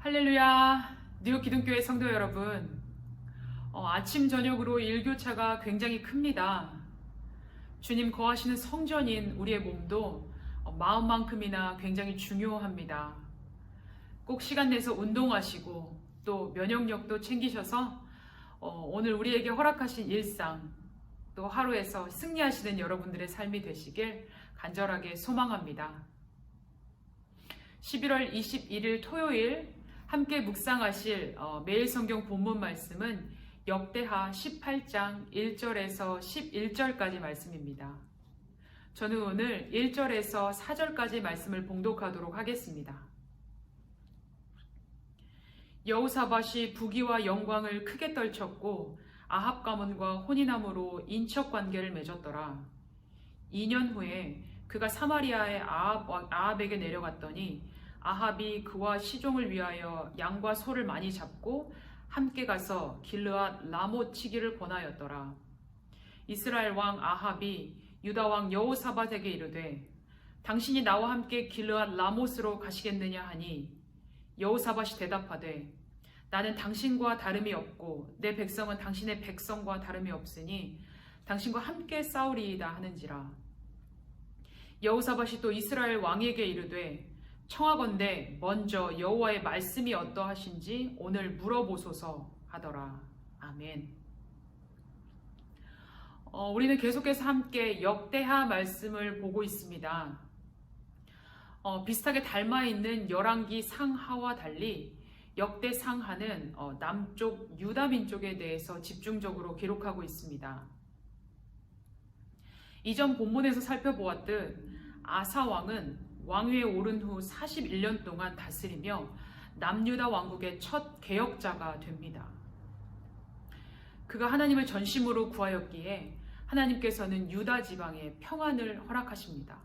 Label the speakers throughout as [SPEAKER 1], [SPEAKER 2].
[SPEAKER 1] 할렐루야. 뉴욕 기둥교회 성도 여러분 어, 아침 저녁으로 일교차가 굉장히 큽니다. 주님 거하시는 성전인 우리의 몸도 어, 마음만큼이나 굉장히 중요합니다. 꼭 시간 내서 운동하시고 또 면역력도 챙기셔서 어, 오늘 우리에게 허락하신 일상 또 하루에서 승리하시는 여러분들의 삶이 되시길 간절하게 소망합니다. 11월 21일 토요일 함께 묵상하실 어, 매일 성경 본문 말씀은 역대하 18장 1절에서 11절까지 말씀입니다. 저는 오늘 1절에서 4절까지 말씀을 봉독하도록 하겠습니다. 여우사밧이 부귀와 영광을 크게 떨쳤고 아합 가문과 혼인함으로 인척 관계를 맺었더라. 2년 후에 그가 사마리아의 아합, 아합에게 내려갔더니 아합이 그와 시종을 위하여 양과 소를 많이 잡고 함께 가서 길르앗 라못 치기를 권하였더라. 이스라엘 왕 아합이 유다 왕 여호사밧에게 이르되 당신이 나와 함께 길르앗 라못으로 가시겠느냐 하니 여호사밧이 대답하되 나는 당신과 다름이 없고 내 백성은 당신의 백성과 다름이 없으니 당신과 함께 싸우리이다 하는지라 여호사밧이 또 이스라엘 왕에게 이르되 청하건대 먼저 여호와의 말씀이 어떠하신지 오늘 물어보소서 하더라. 아멘. 어, 우리는 계속해서 함께 역대하 말씀을 보고 있습니다. 어, 비슷하게 닮아 있는 열왕기 상하와 달리 역대 상하는 어, 남쪽 유다 민족에 대해서 집중적으로 기록하고 있습니다. 이전 본문에서 살펴보았듯 아사 왕은 왕위에 오른 후 41년 동안 다스리며 남유다 왕국의 첫 개혁자가 됩니다. 그가 하나님을 전심으로 구하였기에 하나님께서는 유다 지방에 평안을 허락하십니다.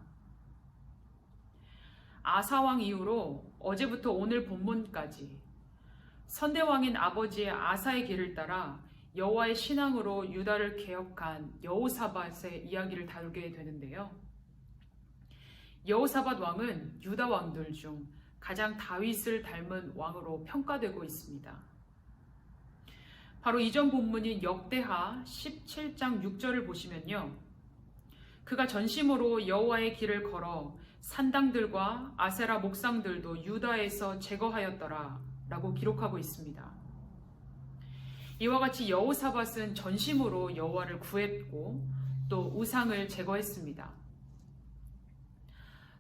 [SPEAKER 1] 아사왕 이후로 어제부터 오늘 본문까지 선대왕인 아버지의 아사의 길을 따라 여호와의 신앙으로 유다를 개혁한 여호사밧의 이야기를 다루게 되는데요. 여호사밧 왕은 유다 왕들 중 가장 다윗을 닮은 왕으로 평가되고 있습니다. 바로 이전 본문인 역대하 17장 6절을 보시면요. 그가 전심으로 여호와의 길을 걸어 산당들과 아세라 목상들도 유다에서 제거하였더라 라고 기록하고 있습니다. 이와 같이 여호사밧은 전심으로 여호와를 구했고 또 우상을 제거했습니다.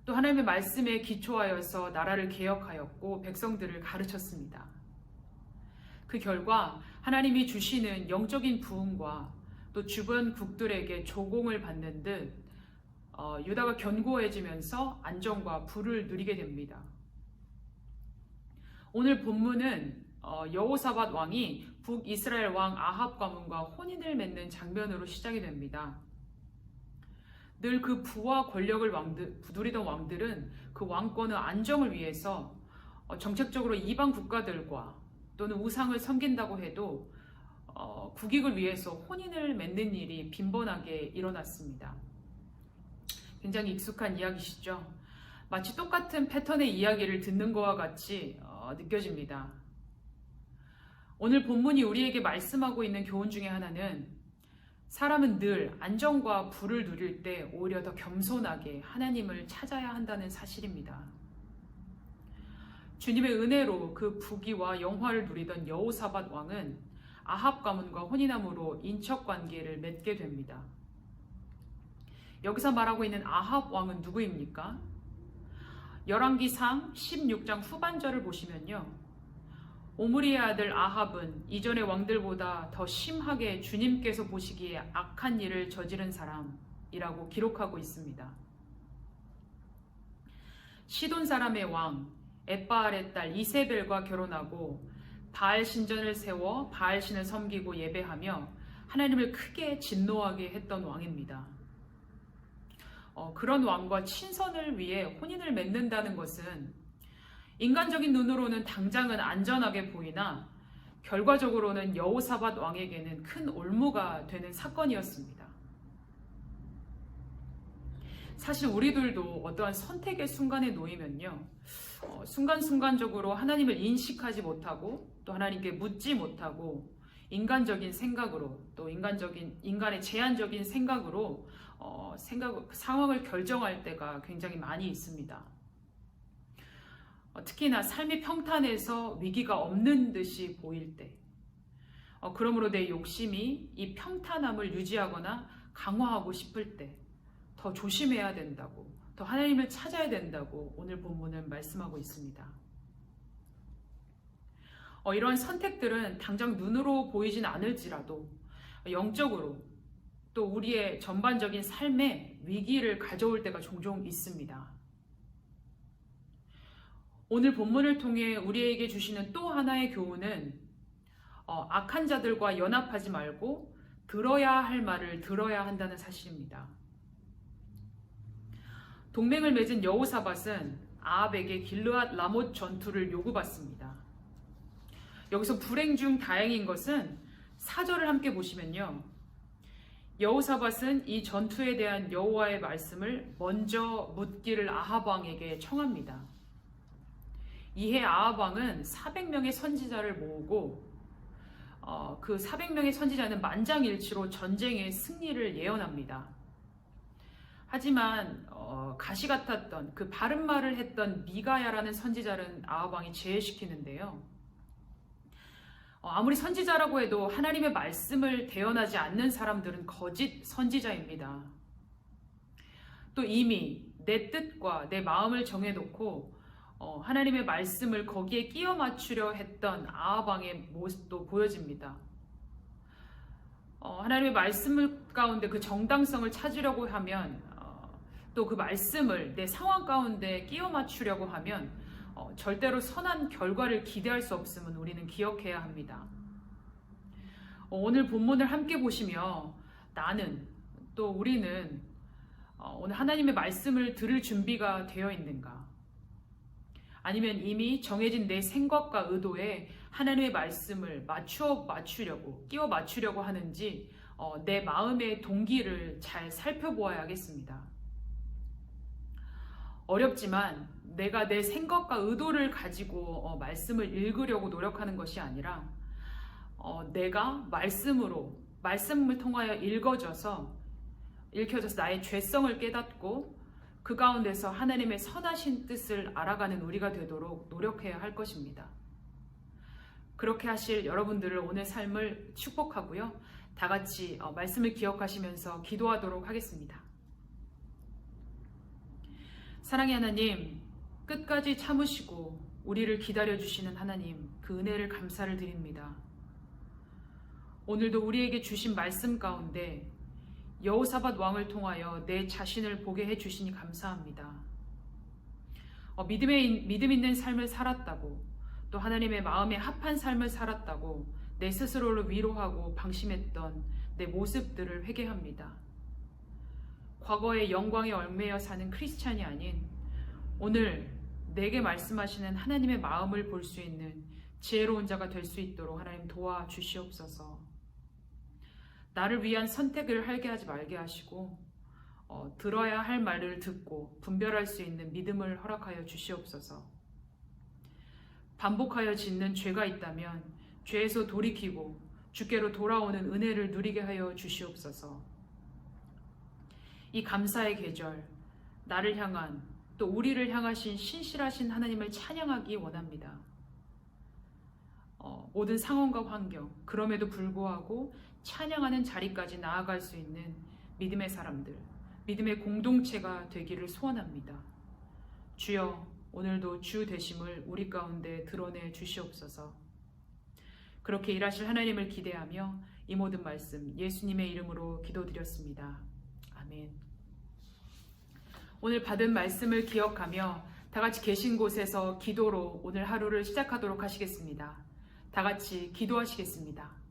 [SPEAKER 1] 또 하나님의 말씀에 기초하여서 나라를 개혁하였고 백성들을 가르쳤습니다. 그 결과 하나님이 주시는 영적인 부흥과 또 주변 국들에게 조공을 받는 듯 어, 유다가 견고해지면서 안정과 부를 누리게 됩니다. 오늘 본문은 어, 여호사밧 왕이 북이스라엘 왕 아합 가문과 혼인을 맺는 장면으로 시작이 됩니다. 늘 그 부와 권력을 왕들, 부두리던 왕들은 그 왕권의 안정을 위해서 어, 정책적으로 이방 국가들과 또는 우상을 섬긴다고 해도 어, 국익을 위해서 혼인을 맺는 일이 빈번하게 일어났습니다. 굉장히 익숙한 이야기시죠. 마치 똑같은 패턴의 이야기를 듣는 것과 같이 어, 느껴집니다. 오늘 본문이 우리에게 말씀하고 있는 교훈 중에 하나는 사람은 늘 안정과 부를 누릴 때 오히려 더 겸손하게 하나님을 찾아야 한다는 사실입니다. 주님의 은혜로 그 부귀와 영화를 누리던 여호사밧 왕은 아합 가문과 혼인함으로 인척 관계를 맺게 됩니다. 여기서 말하고 있는 아합 왕은 누구입니까? 열왕기상 16장 후반절을 보시면요. 오므리의 아들 아합은 이전의 왕들보다 더 심하게 주님께서 보시기에 악한 일을 저지른 사람이라고 기록하고 있습니다. 시돈 사람의 왕 에바알의 딸 이세벨과 결혼하고 바알 신전을 세워 바알 신을 섬기고 예배하며 하나님을 크게 진노하게 했던 왕입니다. 어, 그런 왕과 친선을 위해 혼인을 맺는다는 것은 인간적인 눈으로는 당장은 안전하게 보이나 결과적으로는 여호사밧 왕에게는 큰 올무가 되는 사건이었습니다. 사실 우리들도 어떠한 선택의 순간에 놓이면요. 어, 순간순간적으로 하나님을 인식하지 못하고 또 하나님께 묻지 못하고 인간적인 생각으로 또 인간적인 인간의 제한적인 생각으로 어, 생각 상황을 결정할 때가 굉장히 많이 있습니다. 어, 특히나 삶이 평탄해서 위기가 없는 듯이 보일 때, 어, 그러므로 내 욕심이 이 평탄함을 유지하거나 강화하고 싶을 때 더 조심해야 된다고, 더 하나님을 찾아야 된다고 오늘 본문은 말씀하고 있습니다. 어, 이러한 선택들은 당장 눈으로 보이진 않을지라도 영적으로 또 우리의 전반적인 삶에 위기를 가져올 때가 종종 있습니다. 오늘 본문을 통해 우리에게 주시는 또 하나의 교훈은 어, 악한 자들과 연합하지 말고 들어야 할 말을 들어야 한다는 사실입니다. 동맹을 맺은 여호사밧은 아합에게 길르앗 라못 전투를 요구받습니다. 여기서 불행 중 다행인 것은 사절을 함께 보시면요. 여호사밧은 이 전투에 대한 여호와의 말씀을 먼저 묻기를 아합 왕에게 청합니다. 이해 아합 왕은 400명의 선지자를 모으고 어, 그 400명의 선지자는 만장일치로 전쟁의 승리를 예언합니다. 하지만 어, 가시 같았던 그 바른 말을 했던 미가야라는 선지자는 아합 왕이 제외시키는데요. 어, 아무리 선지자라고 해도 하나님의 말씀을 대언하지 않는 사람들은 거짓 선지자입니다. 또 이미 내 뜻과 내 마음을 정해놓고 어, 하나님의 말씀을 거기에 끼워 맞추려 했던 아합왕의 모습도 보여집니다. 어, 하나님의 말씀 가운데 그 정당성을 찾으려고 하면 또그 말씀을 내 상황 가운데 끼워 맞추려고 하면 어, 절대로 선한 결과를 기대할 수 없음은 우리는 기억해야 합니다. 어, 오늘 본문을 함께 보시며 나는 또 우리는 어, 오늘 하나님의 말씀을 들을 준비가 되어 있는가? 아니면 이미 정해진 내 생각과 의도에 하나님의 말씀을 맞추어 맞추려고 끼워 맞추려고 하는지 어, 내 마음의 동기를 잘 살펴보아야겠습니다. 어렵지만 내가 내 생각과 의도를 가지고 어, 말씀을 읽으려고 노력하는 것이 아니라 어, 내가 말씀으로 말씀을 통하여 읽어져서 읽혀져서 나의 죄성을 깨닫고 그 가운데서 하나님의 선하신 뜻을 알아가는 우리가 되도록 노력해야 할 것입니다. 그렇게 하실 여러분들을 오늘 삶을 축복하고요. 다 같이 어, 말씀을 기억하시면서 기도하도록 하겠습니다. 사랑의 하나님, 끝까지 참으시고 우리를 기다려주시는 하나님, 그 은혜를 감사를 드립니다. 오늘도 우리에게 주신 말씀 가운데 여호사밧 왕을 통하여 내 자신을 보게 해 주시니 감사합니다. 어, 믿음에, 믿음 있는 삶을 살았다고 또 하나님의 마음에 합한 삶을 살았다고 내 스스로를 위로하고 방심했던 내 모습들을 회개합니다. 과거의 영광에 얽매여 사는 크리스찬이 아닌 오늘 내게 말씀하시는 하나님의 마음을 볼 수 있는 지혜로운 자가 될 수 있도록 하나님 도와주시옵소서. 나를 위한 선택을 하게 하지 말게 하시고 어, 들어야 할 말을 듣고 분별할 수 있는 믿음을 허락하여 주시옵소서. 반복하여 짓는 죄가 있다면 죄에서 돌이키고 주께로 돌아오는 은혜를 누리게 하여 주시옵소서. 이 감사의 계절, 나를 향한 또 우리를 향하신 신실하신 하나님을 찬양하기 원합니다. 어, 모든 상황과 환경, 그럼에도 불구하고 찬양하는 자리까지 나아갈 수 있는 믿음의 사람들, 믿음의 공동체가 되기를 소원합니다. 주여, 오늘도 주 되심을 우리 가운데 드러내 주시옵소서. 그렇게 일하실 하나님을 기대하며 이 모든 말씀 예수님의 이름으로 기도드렸습니다. 아멘. 오늘 받은 말씀을 기억하며 다 같이 계신 곳에서 기도로 오늘 하루를 시작하도록 하시겠습니다. 다 같이 기도하시겠습니다.